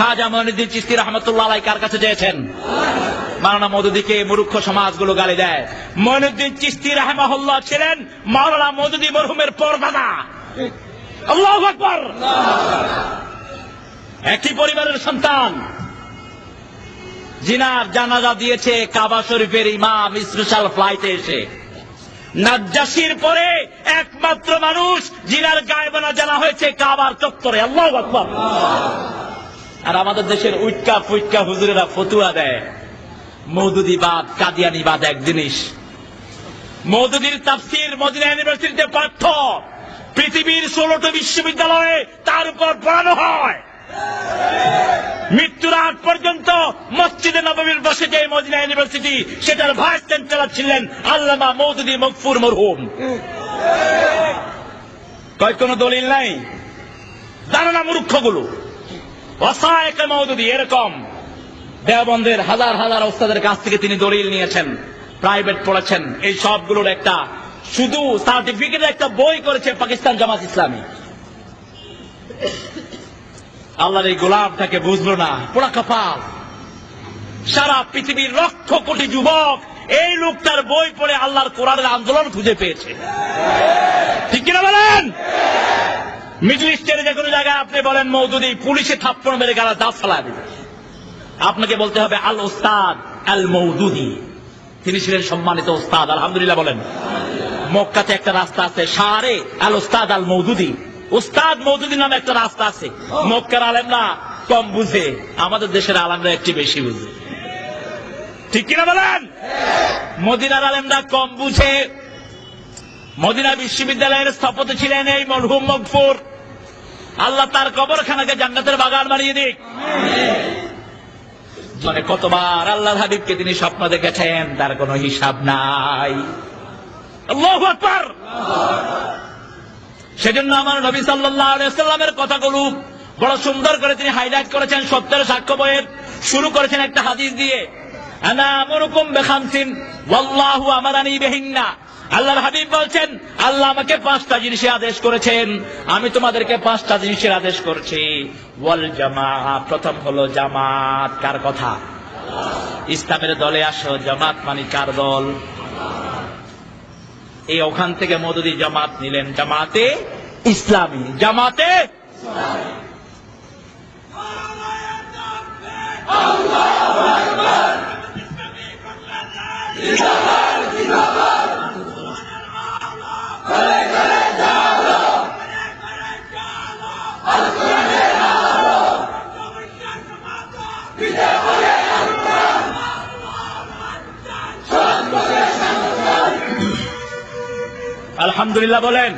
খাজা মনিদ্দিন চিস্তি রহমতুল্লাহ কার কাছে চেয়েছেন? মাওলানা মধুদিকে মূর্খ সমাজগুলো গালি দেয়। মনিউদ্দিন চিস্তি রাহমাহুল্লাহ ছিলেন মাওলানা মধুদি মরহুমের পরদাদা। আল্লাহ আকবর। একই পরিবারের সন্তান। জিনার জানাজা দিয়েছে কাবা শরীফের ইমাম স্পেশাল ফ্লাইটে এসে। নাজ্জাসির পরে একমাত্র মানুষ জিনার গায়েবানা জানা হয়েছে কাবার চত্বরে। আল্লাহ আকবর। আর আমাদের দেশের উইটকা ফুইটকা হুজুরেরা ফতুয়া দেয়। মৌদুদিবাদ কাদিয়ানিবাদ এক জিনিস। মৌদুদির তাফসির মদিনা ইউনিভার্সিটিতে পাঠ্য। পৃথিবীর ষোলোটি বিশ্ববিদ্যালয়ে তার উপর পড়ানো হয়। মৃত্যুর আগ পর্যন্ত মসজিদে নবমীর বসে যে মদিনা ইউনিভার্সিটি, সেটার ভাইস চ্যান্সেলর ছিলেন আল্লামা মৌদুদি মকফুর মরহুম। কয় কোনো দলিল নাই? জানো না মূর্খগুলো। মৌদুদি এরকম দেওবন্দের হাজার হাজার ওস্তাদের কাছ থেকে তিনি দলিল নিয়েছেন প্রাইভেট পড়েছেন। এই সবগুলোর একটা শুধু সার্টিফিকেট একটা বই করেছে পাকিস্তান জামাত ইসলামী। আল্লাহর এই গোলাপটাকে বুঝলো না, পোড়া কপাল। সারা পৃথিবীর লক্ষ কোটি যুবক এই লোকটার বই পড়ে আল্লাহর কোরআনের আন্দোলন খুঁজে পেয়েছে। ঠিক কিনা বলেন? মিডল ইস্টের যে কোনো জায়গায় আপনি বলেন মৌদুদি, পুলিশে থাপ্পড় মেরে গালা দাঁত ফেলা দিবে। আপনাকে বলতে হবে, আল ওস্তাদ, আল মৌদুদি। তিনি ছিলেন সম্মানিত ওস্তাদ, আলহামদুলিল্লাহ বলেন। মক্কাতে একটা রাস্তা আছে, সারে আল ওস্তাদ আল মৌদুদি। ওস্তাদ মৌদুদি নামে একটা রাস্তা আছে। মক্কার আলেমরা কম বুঝে, আমাদের দেশের আলেমরা একটু বেশি বুঝে। ঠিক কিনা বলেন? মদিনার আলেমরা কম বুঝে। মদিনা বিশ্ববিদ্যালয়ের স্থপতি ছিলেন এই মরহুম মকফুর। আল্লাহ তার কবরখানাকে জান্নাতের বাগান বানিয়ে দিক। মানে কতবার আল্লাহ হাবিবকে তিনি স্বপ্ন দেখেছেন, তার কোনো হিসাব নাই। সেজন্য আমার নবী সাল্লামের কথাগুলো বড় সুন্দর করে তিনি হাইলাইট করেছেন সত্যের সাক্ষ্য বইয়ের। শুরু করেছেন একটা হাদিস দিয়ে, আনা আমরুকুম বেখামসিন, ওয়াল্লাহু আমারানি বিহিন্না। আল্লাহর হাবিব বলছেন, আল্লাহ আমাকে পাঁচটা জিনিসে আদেশ করেছেন। আমি তোমাদেরকে পাঁচটা জিনিসের আদেশ করছি। ওয়াল জামা প্রথম হলো জামাত, কার কথা? ইসলামের দলে আসো, জামাত মানে কার দল? এই ওখান থেকে মদুদি জামাত নিলেন, জামাতে ইসলামী, জামাতে আলহামদুলিল্লাহ বলেন।